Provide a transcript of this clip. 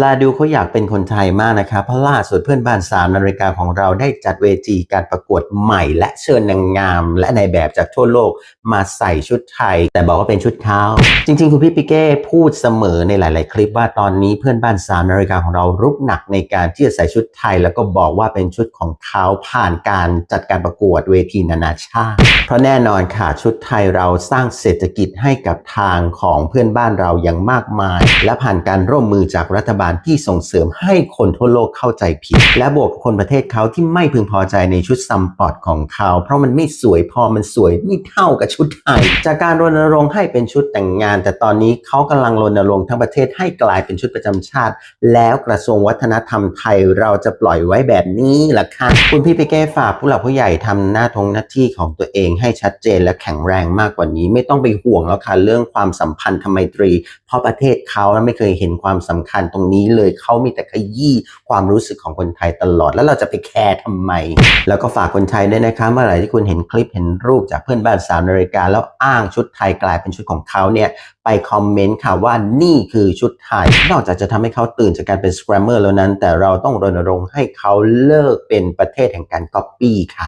ลาดูเขาอยากเป็นคนไทยมากนะครับเพราะล่าสุดเพื่อนบ้านสามนาฬิกาของเราได้จัดเวทีการประกวดใหม่ และเชิญนางงาม และในายแบบจากทั่วโลกมาใส่ชุดไทย แต่บอกว่าเป็นชุดเขาจริง ๆ คุณพี่ปิเก้พูดเสมอในหลาย ๆ คลิปว่าตอนนี้เพื่อนบ้านสามนาฬิกาของเรารุกหนักในการที่จะใส่ชุดไทย แล้วก็บอกว่าเป็นชุดของเขาผ่านการจัดการประกวดเวทีนานาชาติ เพราะแน่นอนค่ะชุดไทยเราสร้างเศรษฐกิจให้กับทางของเพื่อนบ้านเราอย่างมากมาย และผ่านการร่วมมือจากรัฐบาลที่ส่งเสริมให้คนทั่วโลกเข้าใจผิด และบวกกับคนประเทศเขาที่ไม่พึงพอใจในชุดซัมปอร์ตของเขา เพราะมันไม่สวยพอมันสวยไม่เท่ากับชุดไทย จากการรณรงค์ให้เป็นชุดแต่งงาน แต่ตอนนี้เขากำลังรณรงค์ทั้งประเทศให้กลายเป็นชุดประจำชาติ แล้วกระทรวงวัฒนธรรมไทยเราจะปล่อยไว้แบบนี้ล่ะค่ะคุณพี่ไปแก้ฝากผู้หลักผู้ใหญ่ทำหน้าทงหน้าที่ของตัวเองให้ชัดเจนและแข็งแรงมากกว่านี้ ไม่ต้องไปห่วงแล้วค่ะเรื่องความสัมพันธ์ทำไมตรี เพราะประเทศเขาไม่เคยเห็นความสำคัญตรงนี้เลยเขามีแต่ขยี้ความรู้สึกของคนไทยตลอด แล้วเราจะไปแคร์ทำไม แล้วก็ฝากคนไทยด้วยนะคะเมื่อไหร่ที่คุณเห็นคลิปเห็นรูปจากเพื่อนบ้านสามนาฬิกาแล้วอ้างชุดไทยกลายเป็นชุดของเขาเนี่ยไปคอมเมนต์ค่ะว่านี่คือชุดไทย นอกจากจะทำให้เขาตื่นจากการเป็นสแครมเมอร์แล้วนั้น แต่เราต้องรณรงค์ให้เขาเลิกเป็นประเทศแห่งการก๊อปปี้ค่ะ